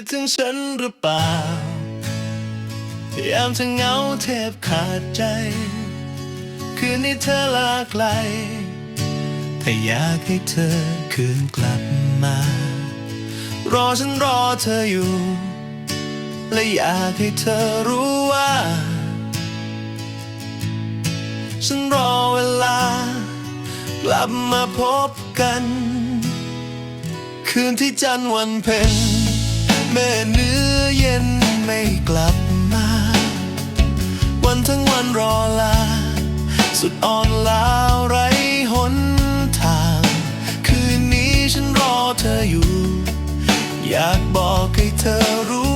ดถึงฉันหรือเปล่ายามเธอเหงาแทบขาดใจ คืนนี้เธอลาไกลถ้าอยากให้เธอคืนกลับมา รอฉันรอเธออยู่ และอยากให้เธอรู้ว่า ฉันรอเวลา กลับมาพบกัน คืนที่จันทร์วันเพ็ญ แม่เนื้อเย็นไม่กลับมา วันทั้งวันรอลา สุดอ่อนลาไร้หนทาง คืนนี้ฉันรอเธออยู่ อยากบอกให้เธอรู้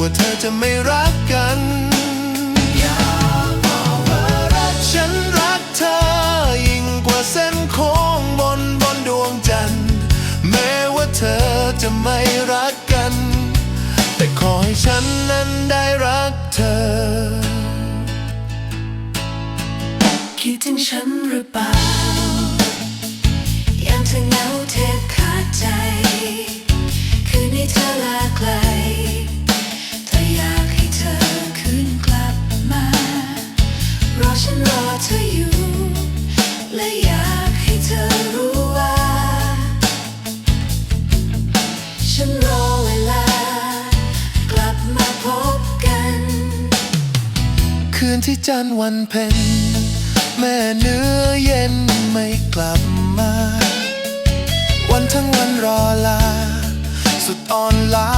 ว่าเธอจะไม่รักกันอย่าบอกว่ารักฉันรักเธอยิ่งกว่าเส้นโค้งบนบนดวงจันทร์แม้ว่าเธอจะไม่รักกัน แต่ขอให้ฉันนั้นได้รักเธอ คิดถึงฉันหรือเปล่า ฉันรอเธออยู่ และอยากให้เธอรู้ว่า ฉันรอเวลา กลับมาพบกัน คืนที่จันทร์วันเพ็ญแม่เนื้อเย็นไม่กลับมา วันทั้งวันรอลา สุดอ่อนลา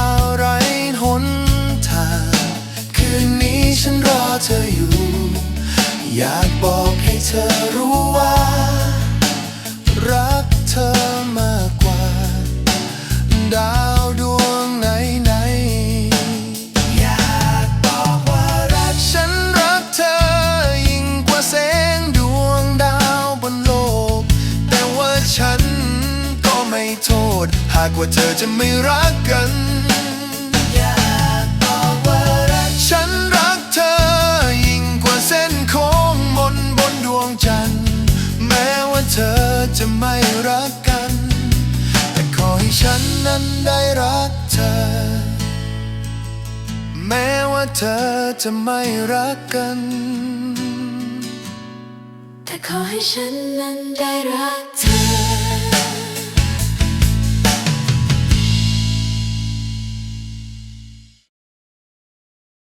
ากว่าเธอจะไม่รักกัน อยากบอกว่ารักฉันรักเธอ ยิ่งกว่าเส้นโค้งบนบนดวงจันทร์ แม้ว่าเธอจะไม่รักกัน แต่ขอให้ฉันนั้นได้รักเธอ แม้ว่าเธอจะไม่รักกันแต่ขอให้ฉันนั้นได้รักเธอ